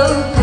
love